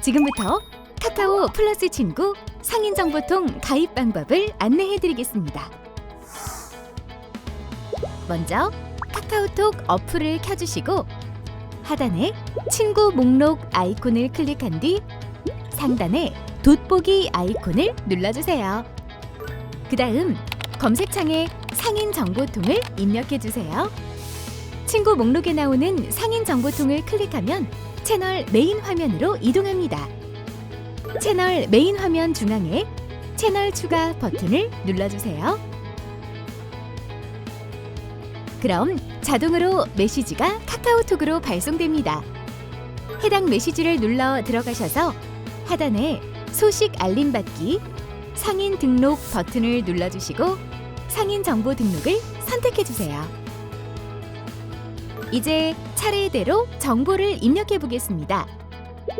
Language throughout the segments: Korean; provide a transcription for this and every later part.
지금부터 카카오 플러스 친구 상인 정보통 가입 방법을 안내해 드리겠습니다. 먼저 카카오톡 어플을 켜 주시고 하단에 친구 목록 아이콘을 클릭한 뒤 상단에 돋보기 아이콘을 눌러 주세요. 그 다음 검색창에 상인 정보통을 입력해 주세요. 친구 목록에 나오는 상인 정보통을 클릭하면 채널 메인 화면으로 이동합니다. 채널 메인 화면 중앙에 채널 추가 버튼을 눌러주세요. 그럼 자동으로 메시지가 카카오톡으로 발송됩니다. 해당 메시지를 눌러 들어가셔서 하단에 소식 알림 받기 상인 등록 버튼을 눌러주시고 상인 정보 등록을 선택해 주세요. 이제 차례대로 정보를 입력해 보겠습니다.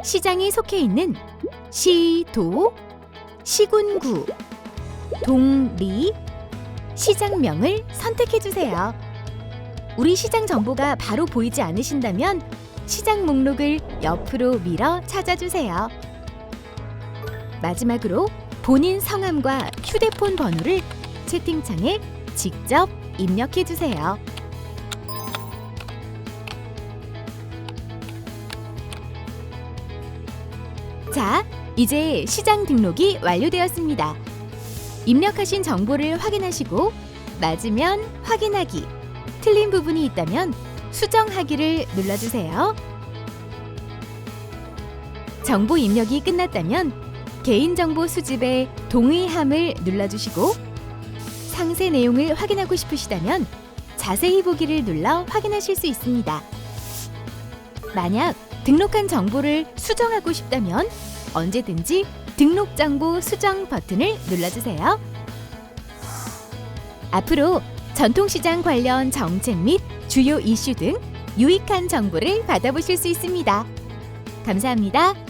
시장이 속해 있는 시, 도, 시군구, 동리, 시장명을 선택해 주세요. 우리 시장 정보가 바로 보이지 않으신다면 시장 목록을 옆으로 밀어 찾아주세요. 마지막으로 본인 성함과 휴대폰 번호를 채팅창에 직접 입력해 주세요. 자, 이제 시장 등록이 완료되었습니다. 입력하신 정보를 확인하시고 맞으면 확인하기, 틀린 부분이 있다면 수정하기를 눌러주세요. 정보 입력이 끝났다면 개인정보 수집에 동의함을 눌러주시고 상세 내용을 확인하고 싶으시다면 자세히 보기를 눌러 확인하실 수 있습니다. 만약 등록한 정보를 수정하고 싶다면 언제든지 등록 정보 수정 버튼을 눌러주세요. 앞으로 전통시장 관련 정책 및 주요 이슈 등 유익한 정보를 받아보실 수 있습니다. 감사합니다.